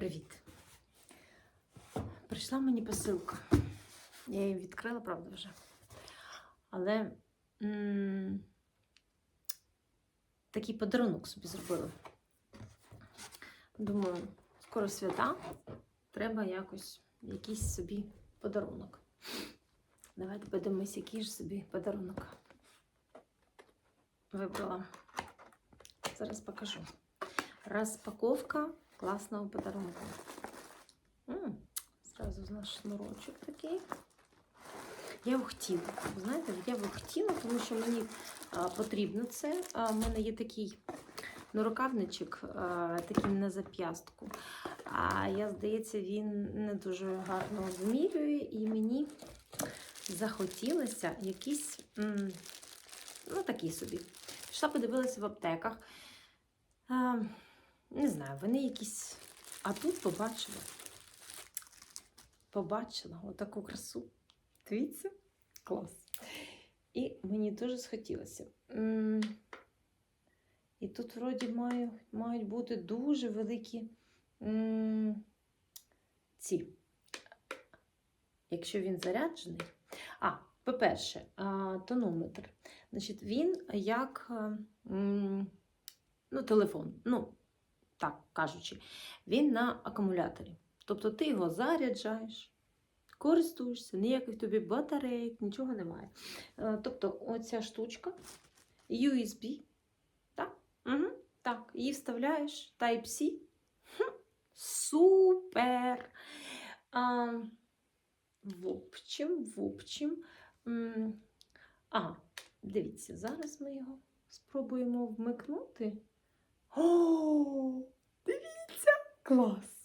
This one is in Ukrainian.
Привіт. Прийшла мені посилка. Я її відкрила, правда, вже. Але м- такий подарунок собі зробила. Думаю, скоро свята, треба якось якийсь собі подарунок. Давайте подивимось, який ж собі подарунок вибрала. Зараз покажу. Розпаковка класного подарунку. М, Зразу з наш шнурочок такий. Я його хотіла. Знаєте, я його хотіла, тому що мені а, потрібно це. А, в мене є такий ну, рукавничок, а, такий на зап'ястку. А я, здається, він не дуже гарно вимірює, і мені захотілося якийсь, ну, такий собі. Пішла, подивилася в аптеках. А, не знаю, вони якісь. А тут побачила. Побачила отаку красу. Дивіться, клас. І мені дуже схотілося. І тут, вроді, маю, мають бути дуже великі ці. Якщо він заряджений. А, по-перше, тонометр. Значить, він як ну, телефон. Ну, так кажучи, він на акумуляторі. Тобто ти його заряджаєш, користуєшся, ніяких тобі батарейок, нічого немає. Е, Тобто, оця штучка USB, так? Угу, так, її вставляєш Type-C. Супер! А, в общем, в общем. Ага, дивіться, зараз ми його спробуємо вмикнути. О! Клас!